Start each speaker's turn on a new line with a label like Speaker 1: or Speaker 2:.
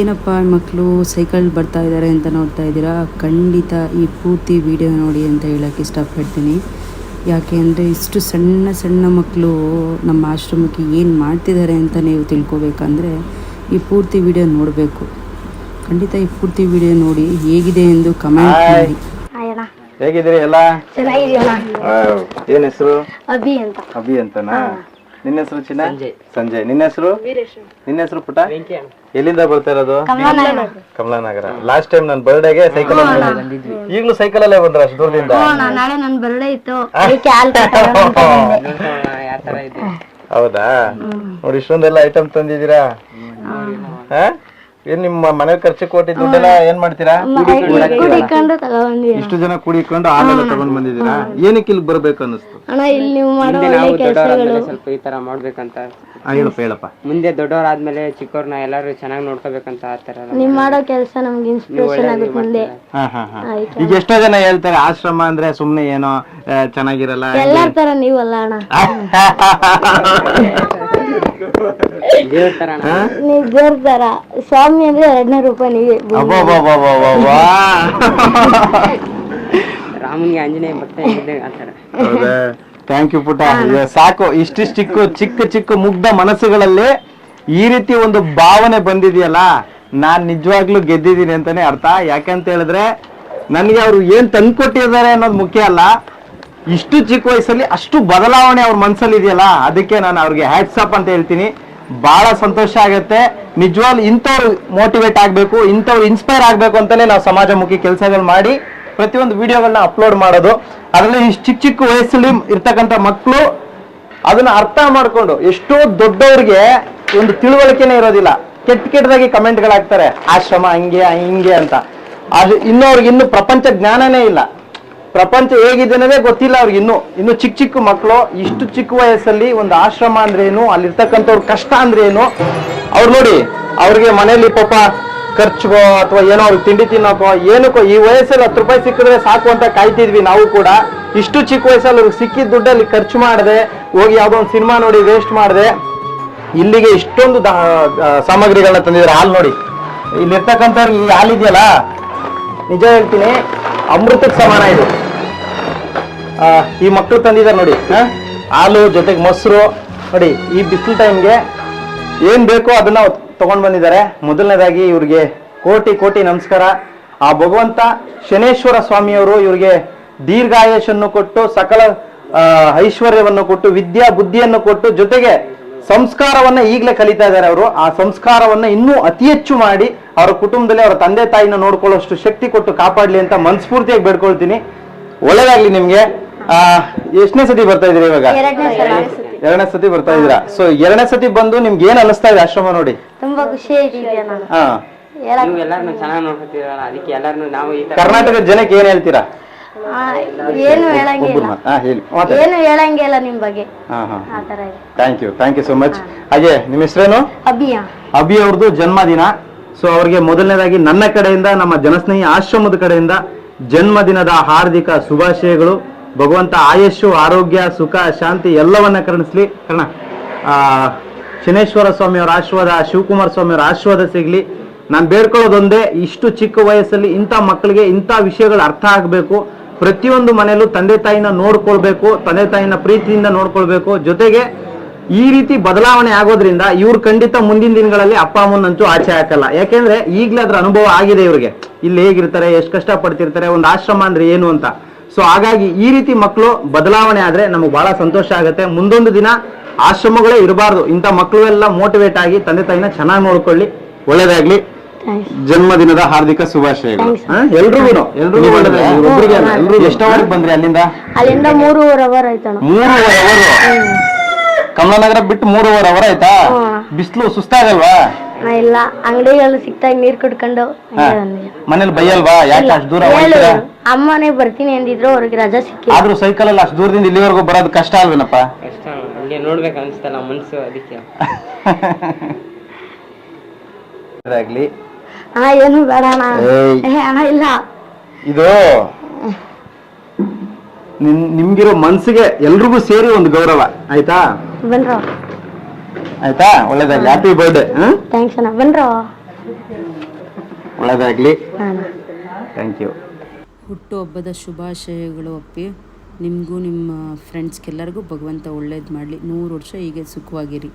Speaker 1: ಏನಪ್ಪ ಮಕ್ಕಳು ಸೈಕಲ್ ಬರ್ತಾ ಇದ್ದಾರೆ ಅಂತ ನೋಡ್ತಾ ಇದ್ದೀರಾ? ಖಂಡಿತ ಈ ಪೂರ್ತಿ ವಿಡಿಯೋ ನೋಡಿ ಅಂತ ಹೇಳೋಕ್ಕೆ ಇಷ್ಟಪಡ್ತೀನಿ. ಯಾಕೆ ಅಂದರೆ ಇಷ್ಟು ಸಣ್ಣ ಸಣ್ಣ ಮಕ್ಕಳು ನಮ್ಮ ಆಶ್ರಮಕ್ಕೆ ಏನು ಮಾಡ್ತಿದ್ದಾರೆ ಅಂತ ನೀವು ತಿಳ್ಕೊಬೇಕಂದ್ರೆ ಈ ಪೂರ್ತಿ ವಿಡಿಯೋ ನೋಡಬೇಕು. ಖಂಡಿತ ಈ ಪೂರ್ತಿ ವಿಡಿಯೋ ನೋಡಿ ಹೇಗಿದೆ ಎಂದು ಕಮೆಂಟ್ ಮಾಡಿ.
Speaker 2: ಹೇಗಿದ್ರಿ
Speaker 3: ಹೇಗಿದ್ದೀರಿ ಎಲ್ಲ? ಏನ್ ಹೆಸರು?
Speaker 2: ಅಭಿ ಅಂತ.
Speaker 3: ಅಭಿ ಅಂತನಾ? ನಿನ್ನ ಹೆಸರು ಚಿನ್ನ? ಸಂಜಯ್. ನಿನ್ನ ಹೆಸರು? ನಿನ್ನ ಹೆಸರು ಪುಟ? ಎಲ್ಲಿಂದ ಬರ್ತಾ ಇರೋದು? ಕಮಲಾನಗರ. ಲಾಸ್ಟ್ ಟೈಮ್ ನನ್ನ ಬರ್ಡೇಗೆ ಸೈಕಲ್ ಈಗಲೂ ಸೈಕಲ್ ಅಲ್ಲೇ ಬಂದ್ರ ಅಷ್ಟು ದೂರದಿಂದ?
Speaker 2: ನಾಳೆ ನನ್ನ ಬರ್ಡೇ ಇತ್ತು.
Speaker 3: ಹೌದಾ? ನೋಡಿ ಇಷ್ಟೊಂದೆಲ್ಲ ಐಟಮ್ ತಂದಿದ್ದೀರಾ? ಹಾ? ಏನ್ ನಿಮ್ಮ ಮನೆ ಖರ್ಚು ಕೊಟ್ಟಿ ದುಡ್ಡೆಲ್ಲ ಏನ್ ಮಾಡ್ತೀರಾ?
Speaker 2: ಕುಡಿಕೊಂಡು ತಗೊಂಡ್ಬಂದ್ವಿ
Speaker 3: ಇಷ್ಟು ಜನ ಕುಡಿಕೊಂಡು ಆಮೇಲೆ ತಗೊಂಡ್ ಬಂದಿದ್ದೀರಾ? ಏನಕ್ಕೆ ಇಲ್ಲಿ ಬರ್ಬೇಕು ಅನ್ನಿಸ್ತು?
Speaker 2: ಅಣ್ಣ ಇಲ್ಲಿ ನೀವು ಮಾಡೋ ಒಳ್ಳೆ ಕೆಲಸಗಳು.
Speaker 4: ಸ್ವಲ್ಪ ಈ ತರ ಮಾಡ್ಬೇಕಂತ.
Speaker 3: ಆ, ಹೇಳಪ್ಪ ಹೇಳಪ್ಪ.
Speaker 4: ಮುಂದೆ ದೊಡ್ಡವರಾದ್ಮೇಲೆ ಚಿಕ್ಕವ್ರನ್ನ ಎಲ್ಲಾರು ಚೆನ್ನಾಗಿ ನೋಡ್ಕೋಬೇಕಂತ ಆ ತರ ಎಲ್ಲ.
Speaker 2: ನೀವ್ ಮಾಡೋ ಕೆಲಸ ನಮ್ಗೆ ಇನ್ಸ್ಪಿರೇಷನ್ ಆಗುತ್ತೆ ಮುಂದೆ.
Speaker 3: ಹಾ, ಹಾ, ಹಾ. ಈಗ ಎಷ್ಟೋ ಜನ ಹೇಳ್ತಾರೆ ಆಶ್ರಮ ಅಂದ್ರೆ ಸುಮ್ನೆ ಏನೋ ಆ, ಚೆನ್ನಾಗಿರಲ್ಲ
Speaker 2: ಎಲ್ಲಾರ ತರ ನೀವಲ್ಲ ಅಣ್ಣ.
Speaker 4: ದೇವ್ರ ತರ
Speaker 2: ಸ್ವಾಮಿ ಅಂದ್ರೆ ಎರಡನೇ ರೂಪ ನೀವೇ.
Speaker 4: ರಾಮನ್ಗೆ ಆಂಜನೇಯ ಭಕ್ತ
Speaker 3: ಹೌದಾ? ಥ್ಯಾಂಕ್ ಯು ಪುಟ ಸಾಕು. ಇಷ್ಟಿಷ್ಟು ಚಿಕ್ಕ ಚಿಕ್ಕ ಚಿಕ್ಕ ಮುಗ್ಧ ಮನಸ್ಸುಗಳಲ್ಲಿ ಈ ರೀತಿ ಒಂದು ಭಾವನೆ ಬಂದಿದೆಯಲ್ಲ ನಾನ್ ನಿಜವಾಗ್ಲೂ ಗೆದ್ದಿದ್ದೀನಿ ಅಂತಾನೆ ಅರ್ಥ. ಯಾಕಂತ ಹೇಳಿದ್ರೆ ನನಗೆ ಅವ್ರು ಏನ್ ತಂದ್ಕೊಟ್ಟಿದ್ದಾರೆ ಅನ್ನೋದು ಮುಖ್ಯ ಅಲ್ಲ. ಇಷ್ಟು ಚಿಕ್ಕ ವಯಸ್ಸಲ್ಲಿ ಅಷ್ಟು ಬದಲಾವಣೆ ಅವ್ರ ಮನಸ್ಸಲ್ಲಿ ಇದೆಯಲ್ಲ, ಅದಕ್ಕೆ ನಾನು ಅವ್ರಿಗೆ ಹ್ಯಾಟ್ಸ್ ಅಪ್ ಅಂತ ಹೇಳ್ತೀನಿ. ಬಹಳ ಸಂತೋಷ ಆಗುತ್ತೆ. ನಿಜವಾಗ್ಲು ಇಂಥವ್ರು ಮೋಟಿವೇಟ್ ಆಗಬೇಕು, ಇಂಥವ್ರು ಇನ್ಸ್ಪೈರ್ ಆಗಬೇಕು ಅಂತಲೇ ನಾವು ಸಮಾಜಮುಖಿ ಕೆಲಸಗಳು ಮಾಡಿ ಪ್ರತಿಯೊಂದು ವಿಡಿಯೋಗಳನ್ನ ಅಪ್ಲೋಡ್ ಮಾಡೋದು. ಅದರಲ್ಲಿ ಇಷ್ಟು ಚಿಕ್ಕ ಚಿಕ್ಕ ವಯಸ್ಸಲ್ಲಿ ಇರ್ತಕ್ಕಂಥ ಮಕ್ಕಳು ಅದನ್ನ ಅರ್ಥ ಮಾಡಿಕೊಂಡು ಎಷ್ಟೋ ದೊಡ್ಡವ್ರಿಗೆ ಒಂದು ತಿಳುವಳಿಕೆನೇ ಇರೋದಿಲ್ಲ. ಕೆಟ್ಟ ಕೆಟ್ಟದಾಗಿ ಕಮೆಂಟ್ಗಳಾಗ್ತಾರೆ ಆಶ್ರಮ ಹಂಗೆ, ಹಿಂಗೆ ಅಂತ. ಅದು ಇನ್ನೂ ಅವ್ರಿಗೆ ಇನ್ನೂ ಪ್ರಪಂಚ ಜ್ಞಾನನೇ ಇಲ್ಲ. ಪ್ರಪಂಚ ಹೇಗಿದೆ ಅನ್ನೋದೇ ಗೊತ್ತಿಲ್ಲ ಅವ್ರಿಗೆ ಇನ್ನು. ಇನ್ನು ಚಿಕ್ಕ ಚಿಕ್ಕ ಮಕ್ಕಳು, ಇಷ್ಟು ಚಿಕ್ಕ ವಯಸ್ಸಲ್ಲಿ ಒಂದು ಆಶ್ರಮ ಅಂದ್ರೆ ಏನು, ಅಲ್ಲಿರ್ತಕ್ಕಂಥವ್ರ ಕಷ್ಟ ಅಂದ್ರೆ ಏನು, ಅವ್ರು ನೋಡಿ, ಅವ್ರಿಗೆ ಮನೆಯಲ್ಲಿ ಪಾಪ ಖರ್ಚುಗೋ ಅಥವಾ ಏನೋ ಅವ್ರಿಗೆ ತಿಂಡಿ ತಿನ್ನೋಕೋ, ಏನಕ್ಕೋ, ಈ ವಯಸ್ಸಲ್ಲಿ ಹತ್ತು ರೂಪಾಯಿ ಸಿಕ್ಕಿದ್ರೆ ಸಾಕು ಅಂತ ಕಾಯ್ತಿದ್ವಿ ನಾವು ಕೂಡ. ಇಷ್ಟು ಚಿಕ್ಕ ವಯಸ್ಸಲ್ಲಿ ಅವ್ರಿಗೆ ಸಿಕ್ಕಿದ ದುಡ್ಡಲ್ಲಿ ಖರ್ಚು ಮಾಡಿದೆ, ಹೋಗಿ ಯಾವುದೋ ಒಂದು ಸಿನಿಮಾ ನೋಡಿ ವೇಸ್ಟ್ ಮಾಡಿದೆ. ಇಲ್ಲಿಗೆ ಇಷ್ಟೊಂದು ಸಾಮಗ್ರಿಗಳನ್ನ ತಂದಿದ್ದಾರೆ, ಹಾಲು ನೋಡಿ. ಇಲ್ಲಿರ್ತಕ್ಕಂಥವ್ರಿಗೆ ಈ ಹಾಲಿದೆಯಲ್ಲ ನಿಜ ಹೇಳ್ತೀನಿ ಅಮೃತಕ್ಕೆ ಸಮಾನ ಇದು. ಈ ಮಕ್ಕಳು ತಂದಿದ್ದಾರೆ ನೋಡಿ? ಹಾಲು ಜೊತೆಗೆ ಮೊಸರು, ನೋಡಿ, ಈ ಬಿಸಿಲು ಟೈಮ್ಗೆ ಏನ್ ಬೇಕೋ ಅದನ್ನ ತಗೊಂಡ್ ಬಂದಿದ್ದಾರೆ. ಮೊದಲನೇದಾಗಿ ಇವ್ರಿಗೆ ಕೋಟಿ ಕೋಟಿ ನಮಸ್ಕಾರ. ಆ ಭಗವಂತ ಶನೇಶ್ವರ ಸ್ವಾಮಿಯವರು ಇವ್ರಿಗೆ ದೀರ್ಘಾಯಶನ್ನು ಕೊಟ್ಟು, ಸಕಲ ಐಶ್ವರ್ಯವನ್ನು ಕೊಟ್ಟು, ವಿದ್ಯಾ ಬುದ್ಧಿಯನ್ನು ಕೊಟ್ಟು, ಜೊತೆಗೆ ಸಂಸ್ಕಾರವನ್ನ ಈಗಲೇ ಕಲಿತಾ ಇದ್ದಾರೆ ಅವರು. ಆ ಸಂಸ್ಕಾರವನ್ನ ಇನ್ನೂ ಅತಿ ಹೆಚ್ಚು ಮಾಡಿ ಅವರ ಕುಟುಂಬದಲ್ಲಿ ಅವರ ತಂದೆ ತಾಯಿನ ನೋಡ್ಕೊಳ್ಳೋಷ್ಟು ಶಕ್ತಿ ಕೊಟ್ಟು ಕಾಪಾಡ್ಲಿ ಅಂತ ಮನಸ್ಫೂರ್ತಿಯಾಗಿ ಬೇಡ್ಕೊಳ್ತೀನಿ. ಒಳ್ಳೇದಾಗ್ಲಿ ನಿಮ್ಗೆ. ಎಷ್ಟನೇ ಸತಿ ಬರ್ತಾ ಇದ್ರಿ ಇವಾಗ?
Speaker 2: ಎರಡನೇ
Speaker 3: ಸತಿ ಬರ್ತಾ ಇದೀರಾ ಸೊ ಎರಡನೇ ಸತಿ ಬಂದು ನಿಮ್ಗೆ ಏನ್ ಅನಿಸ್ತಾ ಇದೆ ಆಶ್ರಮ ನೋಡಿ?
Speaker 2: ತುಂಬಾ ಖುಷಿ
Speaker 3: ಹಾ.
Speaker 4: ನೀವು ಎಲ್ಲಾರನ್ನು ಚೆನ್ನಾಗಿ ನೋಡ್ಕೊತೀರಲ್ಲ ಅದಕ್ಕೆ ಎಲ್ಲಾರನು ನಾವು ಈ ತರ
Speaker 3: ಕರ್ನಾಟಕದ ಜನಕ್ಕೆ ಏನ್ ಹೇಳ್ತೀರಾ?
Speaker 2: ಏನು ಹೇಳಂಗಿಲ್ಲ.
Speaker 3: ಹಾ ಹೇಳಿ. ಮಾತಾಡಿ.
Speaker 2: ಏನು ಹೇಳಂಗಿಲ್ಲ ನಿಮ್ ಬಗ್ಗೆ.
Speaker 3: ಹಾ ಹಾ.
Speaker 2: ಆ ತರ ಇದೆ.
Speaker 3: Thank you thank you so much ಹಾಗೆ ನಿಮ್ಮ ಹೆಸರೇನು?
Speaker 2: ಅಭಿಯ.
Speaker 3: ಅಭಿ ಅವ್ರದ್ದು ಜನ್ಮದಿನ. ಸೊ ಅವ್ರಿಗೆ ಮೊದಲನೇದಾಗಿ ನನ್ನ ಕಡೆಯಿಂದ ನಮ್ಮ ಜನಸ್ನೇಹಿ ಆಶ್ರಮದ ಕಡೆಯಿಂದ ಜನ್ಮದಿನದ ಹಾರ್ದಿಕ ಶುಭಾಶಯಗಳು. ಭಗವಂತ ಆಯಸ್ಸು, ಆರೋಗ್ಯ, ಸುಖ, ಶಾಂತಿ ಎಲ್ಲವನ್ನ ಕರುಣಿಸ್ಲಿ. ಕರ್ಣ, ಆ, ಶನೇಶ್ವರ ಸ್ವಾಮಿಯವರ ಆಶೀರ್ವಾದ, ಶಿವಕುಮಾರ ಸ್ವಾಮಿಯವರ ಆಶೀರ್ವಾದ ಸಿಗ್ಲಿ. ನಾನು ಬೇಡ್ಕೊಳ್ಳೋದೊಂದೇ, ಇಷ್ಟು ಚಿಕ್ಕ ವಯಸ್ಸಲ್ಲಿ ಇಂಥ ಮಕ್ಕಳಿಗೆ ಇಂಥ ವಿಷಯಗಳು ಅರ್ಥ ಆಗಬೇಕು. ಪ್ರತಿಯೊಂದು ಮನೆಯಲ್ಲೂ ತಂದೆ ತಾಯಿನ ನೋಡ್ಕೊಳ್ಬೇಕು, ತಂದೆ ತಾಯಿನ ಪ್ರೀತಿಯಿಂದ ನೋಡ್ಕೊಳ್ಬೇಕು. ಜೊತೆಗೆ ಈ ರೀತಿ ಬದಲಾವಣೆ ಆಗೋದ್ರಿಂದ ಇವ್ರು ಖಂಡಿತ ಮುಂದಿನ ದಿನಗಳಲ್ಲಿ ಅಪ್ಪ ಅಮ್ಮನಂತೂ ಆಚೆ ಹಾಕಲ್ಲ. ಯಾಕೆಂದ್ರೆ ಈಗಲೇ ಅದ್ರ ಅನುಭವ ಆಗಿದೆ ಇವ್ರಿಗೆ. ಇಲ್ಲಿ ಹೇಗಿರ್ತಾರೆ, ಎಷ್ಟು ಕಷ್ಟ ಪಡ್ತಿರ್ತಾರೆ ಒಂದು ಆಶ್ರಮ ಅಂದ್ರೆ ಏನು ಅಂತ. ಸೊ ಹಾಗಾಗಿ ಈ ರೀತಿ ಮಕ್ಕಳು ಬದಲಾವಣೆ ಆದ್ರೆ ನಮಗೆ ಬಹಳ ಸಂತೋಷ ಆಗುತ್ತೆ. ಮುಂದೊಂದು ದಿನ ಆಶ್ರಮಗಳೇ ಇರಬಾರ್ದು. ಇಂಥ ಮಕ್ಕಳು ಎಲ್ಲ ಮೋಟಿವೇಟ್ ಆಗಿ ತಂದೆ ತಾಯಿನ ಚೆನ್ನಾಗಿ ನೋಡ್ಕೊಳ್ಳಿ. ಒಳ್ಳೇದಾಗ್ಲಿ. ಜನ್ಮದಿನದ ಹಾರ್ದಿಕ ಶುಭಾಶಯಗಳು. ಎಲ್ರಿಗೂ. ಎಲ್ರಿಗೂ ಎಷ್ಟವರೆಗೆ ಬಂದ್ರಿ ಅಲ್ಲಿಂದ?
Speaker 2: ಅಲ್ಲಿಂದ ಮೂರುವರೆ ಅವರ್
Speaker 3: ಮೂರುವರೆ ಅವರು? ಕಮಲಾನಗರ ಬಿಟ್ಟು ಮೂರುವರೆ ಅವರ್ ಆಯ್ತಾ? ಬಿಸಿಲು ಸುಸ್ತಾಗಲ್ವಾ?
Speaker 2: ನಾ ಇಲ್ಲ. ಅಂಗಡಿಗಳು ಸಿಕ್ತಾಗ ನೀರ್ ಕುಡ್ಕೊಂಡು. ಹಂಗೆ ಬಂದೆ.
Speaker 3: ಮನೇಲಿ ಬೈಯಲ್ವಾ? ಯಾಕೆ ಅಷ್ಟು ದೂರ
Speaker 2: ಹೇಳು.
Speaker 3: ಹೋಗ್ತೀರಾ
Speaker 2: ಅಮ್ಮನೇ ಬರ್ತೀನಿ ಅಂದಿದ್ರು ಅವ್ರಿಗೆ ರಜಾ ಸಿಕ್ಕಿ
Speaker 3: ಆದ್ರೂ ಸೈಕಲ್ ಅಲ್ಲಿ ಅಷ್ಟು ದೂರದಿಂದ ಇಲ್ಲಿವರೆಗೂ ಬರೋದು ಕಷ್ಟ ಅಲ್ವೇನಪ್ಪ?
Speaker 4: ಕಷ್ಟ ಹಂಗೆ ನೋಡ್ಬೇಕು ಅನ್ಸ್ತಲ್ಲ ಮನ್ಸು ಅದಕ್ಕೆ.
Speaker 3: ಆಗ್ಲಿ
Speaker 2: ಅಣ್ಣ ಏನು ಬೇಡ ಅಣ್ಣ.
Speaker 3: ಏಯ್.
Speaker 2: ಏ, ಅಣ್ಣ ಇಲ್ಲ.
Speaker 3: ಇದು ನಿಮ್- ನಿಮ್ಗಿರೋ ಮನ್ಸಿಗೆ ಎಲ್ರಿಗೂ ಸೇರಿ ಒಂದು ಗೌರವ ಆಯ್ತಾ?
Speaker 2: ಬನ್ರೋ
Speaker 3: ಆಯ್ತಾ? ಒಳ್ಳೇದಾಗ್ಲಿ. ಹ್ಯಾಪಿ ಬರ್ಡೇ
Speaker 2: ಥ್ಯಾಂಕ್ಸ್ ಅಣ್ಣ. ಬನ್ರೋ.
Speaker 3: ಒಳ್ಳೇದಾಗ್ಲಿ.
Speaker 2: ಅಣ್ಣ
Speaker 3: ಥ್ಯಾಂಕ್ ಯು
Speaker 1: ಹುಟ್ಟುಹಬ್ಬದ ಶುಭಾಶಯಗಳು ಅಪ್ಪಿ. ನಿಮಗೂ ನಿಮ್ಮ ಫ್ರೆಂಡ್ಸ್ಗೆಲ್ಲರಿಗೂ ಭಗವಂತ ಒಳ್ಳೇದು ಮಾಡಲಿ. ನೂರು ವರ್ಷ ಹೀಗೆ ಸುಖವಾಗಿರಿ.